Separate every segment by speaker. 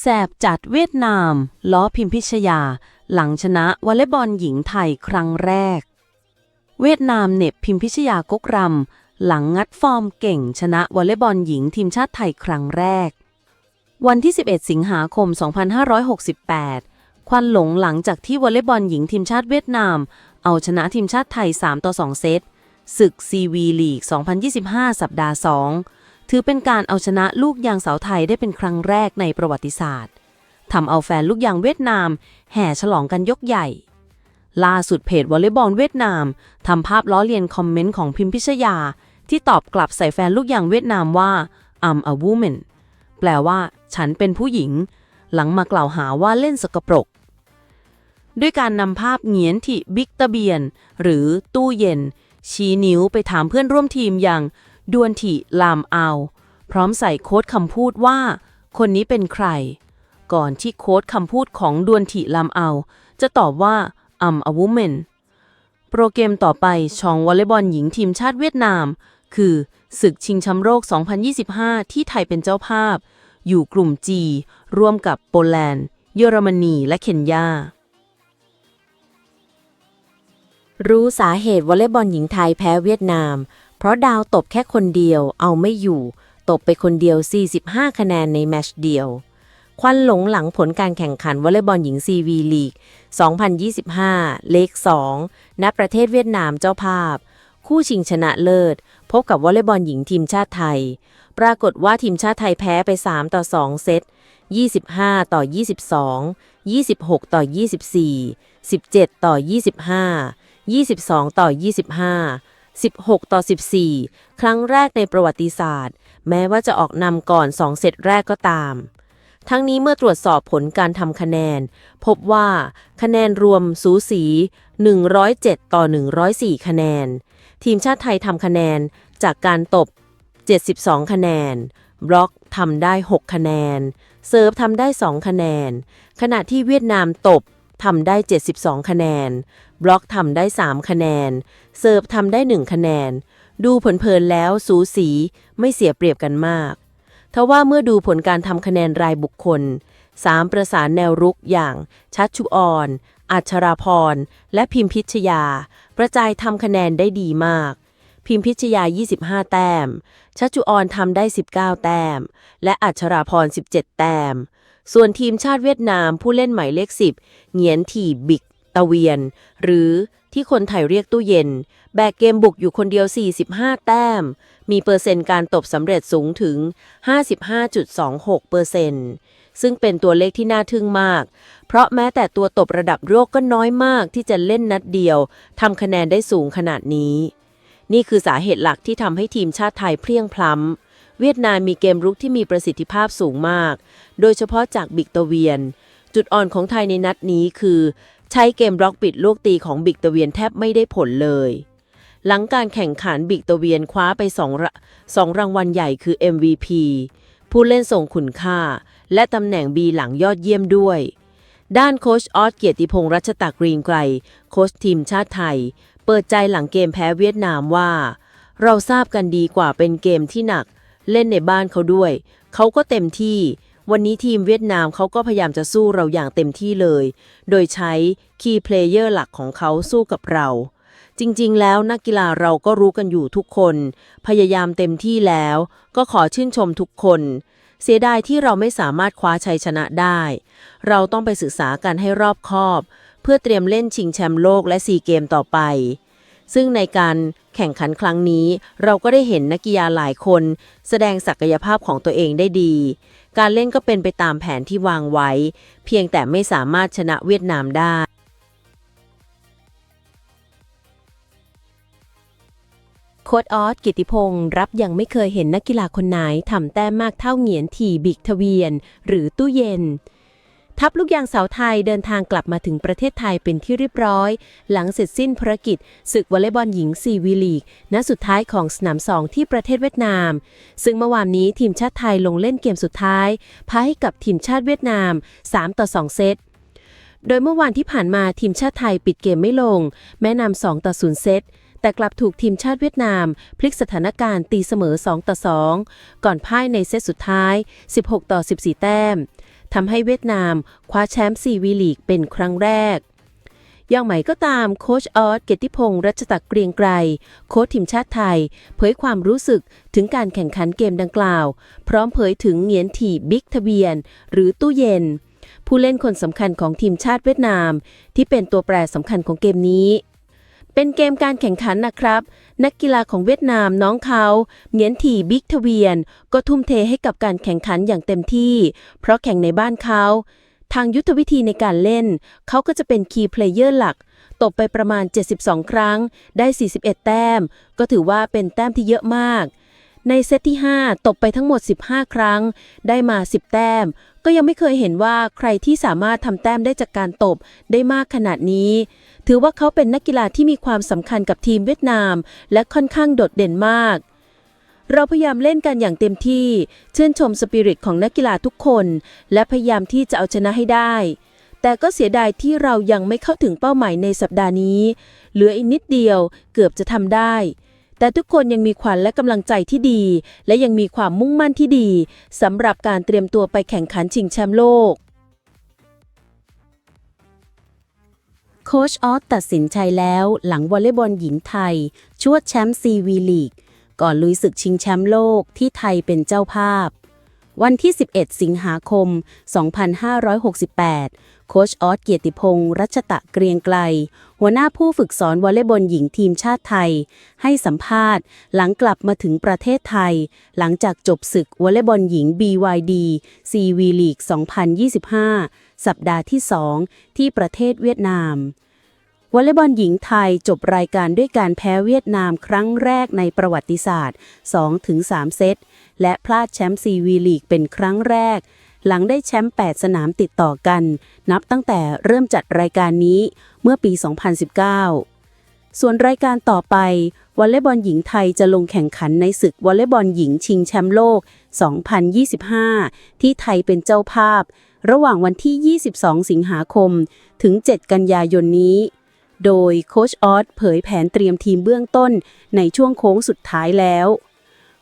Speaker 1: แสบจัดเวียดนาม ล้อพิมพิชยา หลังชนะวอลเลย์บอลหญิงไทยครั้งแรก เวียดนามเหน็บพิมพิชยากกรำหลังงัดฟอร์มเก่งชนะวอลเลย์บอลหญิงทีมชาติไทยครั้งแรก วันที่ 11 สิงหาคม 2568 ควันหลงหลังจากที่วอลเลย์บอลหญิงทีมชาติเวียดนาม เอาชนะทีมชาติไทย 3 ต่อ 2 เซตศึกซีวีลีก 2025 สัปดาห์ 2 ถือเป็นการเอาชนะลูกยางสาวไทยได้เป็นครั้งแรกในประวัติศาสตร์ทำเอาแฟนลูกยางเวียดนาม แห่ฉลองกันยกใหญ่ ล่าสุดเพจวอลเลย์บอลเวียดนามทำภาพล้อเลียนคอมเมนต์ของพิมพิชยา ที่ตอบกลับใส่แฟนลูกยางเวียดนามว่า I'm a woman แปลว่า ฉันเป็นผู้หญิง หลังมากล่าวหาว่าเล่นสกปรก ด้วยการนำภาพเหงียนที่บิ๊กตะเบียน หรือตู้เย็น ชี้นิ้วไปถามเพื่อนร่วมทีมอย่าง ดวนถิลามเอา พร้อมใส่โค้ดคำพูดว่า คนนี้เป็นใคร ก่อนที่โค้ดคำพูดของดวนถิลามเอา จะตอบว่า I'm a woman โปรแกรมต่อไปช่องวอลเลย์บอลหญิงทีมชาติเวียดนาม คือศึกชิงแชมป์โลก 2025 ที่ไทยเป็นเจ้าภาพ อยู่กลุ่ม G ร่วมกับโปแลนด์ เยอรมนี และเคนยา
Speaker 2: รู้สาเหตุวอลเลย์บอลหญิงไทยแพ้เวียดนาม ราะดาวตบแค่คนเดียวเอาไม่อยู่ ตบไปคนเดียว 45 คะแนนในแมชเดียว ควันหลงหลังผลการแข่งขันวอลเลย์บอลหญิงซีวีลีก 2025 เลข 2 ณ ประเทศเวียดนามเจ้าภาพ คู่ชิงชนะเลิศ พบกับวอลเลย์บอลหญิงทีมชาติไทย ปรากฏว่าทีมชาติไทยแพ้ไป 3 ต่อ 2 เซต 25 ต่อ 22 26 ต่อ 24 17 ต่อ 25 22 ต่อ 25 16 ต่อ 14 ครั้งแรกในประวัติศาสตร์ แม้ว่าจะออกนำก่อน 2 เซตแรกก็ตาม ทั้งนี้เมื่อตรวจสอบผลการทำคะแนน พบว่าคะแนนรวมสูสี 107 ต่อ 104 คะแนน ทีมชาติไทยทำคะแนนจากการตบ 72 คะแนน บล็อกทำได้ 6 คะแนน เซิร์ฟทำได้ 2 คะแนน ขณะที่เวียดนามตบ ทำได้ 72 คะแนน บล็อกทำได้ 3 คะแนน เซิร์ฟทำได้ 1 คะแนน ดูผลเผินแล้วสูสีไม่เสียเปรียบกันมากทว่าเมื่อดูผลการทำคะแนนรายบุคคลสามประสานแนวรุกอย่าง ชัชชุออน อัชราพร และพิมพิชยา ประจายทำคะแนนได้ดีมาก พิมพิชยา 25 แต้ม ชัชชุออนทำได้ 19 แต้ม และอัชราพร 17 แต้ม ส่วนทีมชาติเวียดนามผู้เล่นหมายเลข 10 เหงียนถี่บิกตะเวียน หรือที่คนไทยเรียกตู้เย็น แบกเกมบุกอยู่คนเดียว 45 แต้ม มีเปอร์เซ็นต์การตบสำเร็จสูงถึง 55.26เปอร์เซ็นต์ซึ่งเป็นตัวเลขที่น่าทึ่งมาก เพราะแม้แต่ตัวตบระดับโลกก็น้อยมากที่จะเล่นนัดเดียวทำคะแนนได้สูงขนาดนี้ นี่คือสาเหตุหลักที่ทำให้ทีมชาติไทยเพลียงพล้ำ เวียดนามมีเกมรุกที่มีประสิทธิภาพสูงมาก โดยเฉพาะจากบิกตเวียน จุดอ่อนของไทยในนัดนี้คือ ใช้เกมบล็อกปิดลูกตีของบิกตเวียนแทบไม่ได้ผลเลย หลังการแข่งขันบิกตเวียนคว้าไปสองระสองรางวัลใหญ่คือ MVP ผู้เล่นส่งคุณค่า และตำแหน่ง B หลังยอดเยี่ยมด้วย ด้านโคชออสเกียรติพงษ์รัชตากรีนไกรโคชทีมชาติไทย เปิดใจหลังเกมแพ้เวียดนามว่า เราทราบกันดีกว่าเป็นเกมที่หนัก เล่นในบ้านเขาด้วย เขาก็เต็มที่ วันนี้ทีมเวียดนามเขาก็พยายามจะสู้เราอย่างเต็มที่เลย โดยใช้คีย์เพลเยอร์หลักของเขาสู้กับเรา จริงๆ แล้วนักกีฬาเราก็รู้กันอยู่ทุกคน พยายามเต็มที่แล้ว ก็ขอชื่นชมทุกคน เสียดายที่เราไม่สามารถคว้าชัยชนะได้ เราต้องไปศึกษากันให้รอบคอบ เพื่อเตรียมเล่นชิงแชมป์โลกและซีเกมต่อไป ซึ่งในการแข่งขันครั้งนี้เราก็ได้เห็นนักกีฬาหลายคน แสดงศักยภาพของตัวเองได้ดี การเล่นก็เป็นไปตามแผนที่วางไว้ เพียงแต่ไม่สามารถชนะเวียดนามได้
Speaker 1: โค้ดออสกิติพงศ์รับยังไม่เคยเห็นนักกีฬาคนไหนทำแต้มมากเท่าเหงียนถี่บิกทเวียน หรือตู้เย็น ทัพลูกยางสาวไทยเดินทางกลับมาถึงประเทศไทยเป็นที่เรียบร้อย หลังเสร็จสิ้นภารกิจ ศึกวอลเลย์บอลหญิงซีวีลีกนัดสุดท้ายของสนามสองที่ประเทศเวียดนาม ซึ่งเมื่อวานนี้ทีมชาติไทยลงเล่นเกมสุดท้ายแพ้ให้กับทีมชาติเวียดนาม 3 ต่อ 2 เซตโดยเมื่อวานที่ผ่านมาทีมชาติไทยปิดเกมไม่ลง แม้นำ2ต่อ 0 เซตแต่กลับถูกทีมชาติเวียดนาม พลิกสถานการณ์ตีเสมอ 2 ต่อ 2 ก่อนพ่ายในเซตสุดท้าย 16 ต่อ 14 แต้ม ทำให้เวียดนามคว้าแชมป์ซีวีลีกเป็นครั้งแรก อย่างไหมก็ตามโค้ชออสเกติพงษ์รัชตะเกรียงไกรโค้ชทีมชาติไทย เผยความรู้สึกถึงการแข่งขันเกมดังกล่าว พร้อมเผยถึงเหงียนถีบิ๊กทะเบียน หรือตู้เย็น ผู้เล่นคนสำคัญของทีมชาติเวียดนาม ที่เป็นตัวแปรสำคัญของเกมนี้ เป็นเกมการแข่งขันนะครับ นักกีฬาของเวียดนามน้องเขาเหงียนถีบิ๊กทเวียน ก็ทุ่มเทให้กับการแข่งขันอย่างเต็มที่ เพราะแข่งในบ้านเขา ทางยุทธวิธีในการเล่น เขาก็จะเป็นคีย์เพลเยอร์หลัก ตบไปประมาณ 72 ครั้ง ได้ 41 แต้ม ก็ถือว่าเป็นแต้มที่เยอะมาก ในเซตที่ 5 ตบไปทั้งหมด 15 ครั้ง ได้มา 10 แต้ม ก็ยังไม่เคยเห็นว่าใครที่สามารถทำแต้มได้จากการตบได้มากขนาดนี้ ถือว่าเขาเป็นนักกีฬาที่มีความสำคัญกับทีมเวียดนาม และค่อนข้างโดดเด่นมากเราพยายามเล่นกันอย่างเต็มที่ชื่นชมสปิริตของนักกีฬาทุกคน และพยายามที่จะเอาชนะให้ได้ แต่ก็เสียดายที่เรายังไม่เข้าถึงเป้าหมายในสัปดาห์นี้ เหลืออีกนิดเดียวเกือบจะทำได้ แต่ทุกคนยังมีขวัญและกำลังใจที่ดี และยังมีความมุ่งมั่นที่ดีสำหรับการเตรียมตัวไปแข่งขันชิงแชมป์โลก โค้ชออสตัดสินใจแล้วหลังวอลเลย์บอลหญิงไทย ชวดแชมป์ซีวีลีก ก่อนลุยศึกชิงแชมป์โลกที่ไทยเป็นเจ้าภาพ วันที่ 11 สิงหาคม 2568 โค้ชออสเกียรติพงษ์รัชตะเกรียงไกล หัวหน้าผู้ฝึกสอนวอลเลย์บอลหญิงทีมชาติไทย ให้สัมภาษณ์ หลังกลับมาถึงประเทศไทย หลังจากจบศึกวอลเลย์บอลหญิง BYD CV League 2025 สัปดาห์ที่ 2 ที่ประเทศเวียดนามวอลเลย์บอลหญิงไทยจบรายการด้วยการแพ้เวียดนามครั้งแรกในประวัติศาสตร์ 2-3 เซต และพลาดแชมป์ซีวีลีกเป็นครั้งแรก หลังได้แชมป์ 8 สนามติดต่อกัน นับตั้งแต่เริ่มจัดรายการนี้เมื่อปี 2019 ส่วนรายการต่อไปวอลเลย์บอลหญิงไทยจะลงแข่งขันในศึกวอลเลย์บอลหญิงชิงแชมป์โลก 2025 ที่ไทยเป็นเจ้าภาพ ระหว่างวันที่ 22 สิงหาคม ถึง 7 กันยายนนี้ โดยโค้ชออสเผยแผนเตรียมทีมเบื้องต้นในช่วงโค้งสุดท้ายแล้ว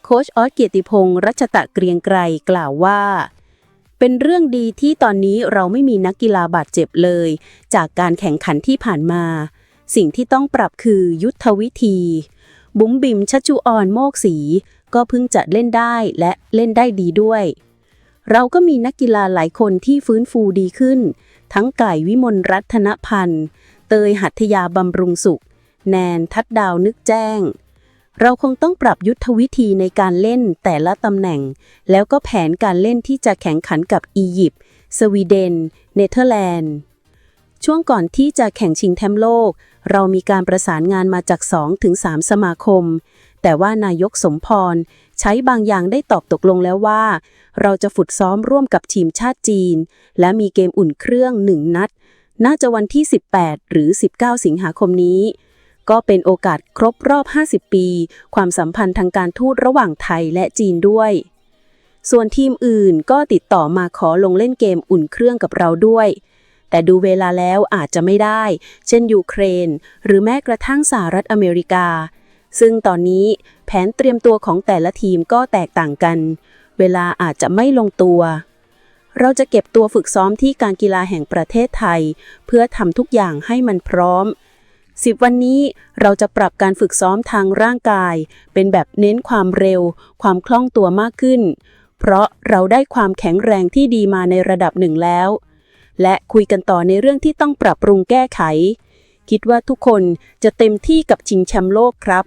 Speaker 1: โค้ชออสเกียรติพงษ์รัชตะเกรียงไกรกล่าวว่า เป็นเรื่องดีที่ตอนนี้เราไม่มีนักกีฬาบาดเจ็บเลย จากการแข่งขันที่ผ่านมา สิ่งที่ต้องปรับคือยุทธวิธี บุ๋มบิมชัชจุออนโมกศีก็เพิ่งจะเล่นได้และเล่นได้ดีด้วย เราก็มีนักกีฬาหลายคนที่ฟื้นฟูดีขึ้น ทั้งไก่วิมลรัตนพันธ์ เตยหัตถยาบำรุงสุข แนนทัดดาวนึกแจ้ง เราคงต้องปรับยุทธวิธีในการเล่นแต่ละตำแหน่ง แล้วก็แผนการเล่นที่จะแข่งขันกับอียิปต์สวีเดน เนเธอร์แลนด์ ช่วงก่อนที่จะแข่งชิงแชมป์โลก เรามีการประสานงานมาจาก 2 ถึง 3 สมาคม แต่ว่านายกสมพร ใช้บางอย่างได้ตอบตกลงแล้วว่า เราจะฝึกซ้อมร่วมกับทีมชาติจีน และมีเกมอุ่นเครื่องหนึ่งนัด น่าจะวันที่ 18 หรือ 19 สิงหาคมนี้ ก็เป็นโอกาสครบรอบ 50 ปี ความสัมพันธ์ทางการทูตระหว่างไทยและจีนด้วย ส่วนทีมอื่นก็ติดต่อมาขอลงเล่นเกมอุ่นเครื่องกับเราด้วย แต่ดูเวลาแล้วอาจจะไม่ได้ เช่นยูเครน หรือแม้กระทั่งสหรัฐอเมริกา ซึ่งตอนนี้แผนเตรียมตัวของแต่ละทีมก็แตกต่างกัน เวลาอาจจะไม่ลงตัวเราจะเก็บตัวฝึกซ้อมที่การกีฬาแห่งประเทศไทย เพื่อทำทุกอย่างให้มันพร้อม 10 วันนี้เราจะปรับการฝึกซ้อมทางร่างกาย เป็นแบบเน้นความเร็ว ความคล่องตัวมากขึ้น เพราะเราได้ความแข็งแรงที่ดีมาในระดับหนึ่งแล้ว และคุยกันต่อในเรื่องที่ต้องปรับปรุงแก้ไข คิดว่าทุกคนจะเต็มที่กับชิงแชมป์โลกครับ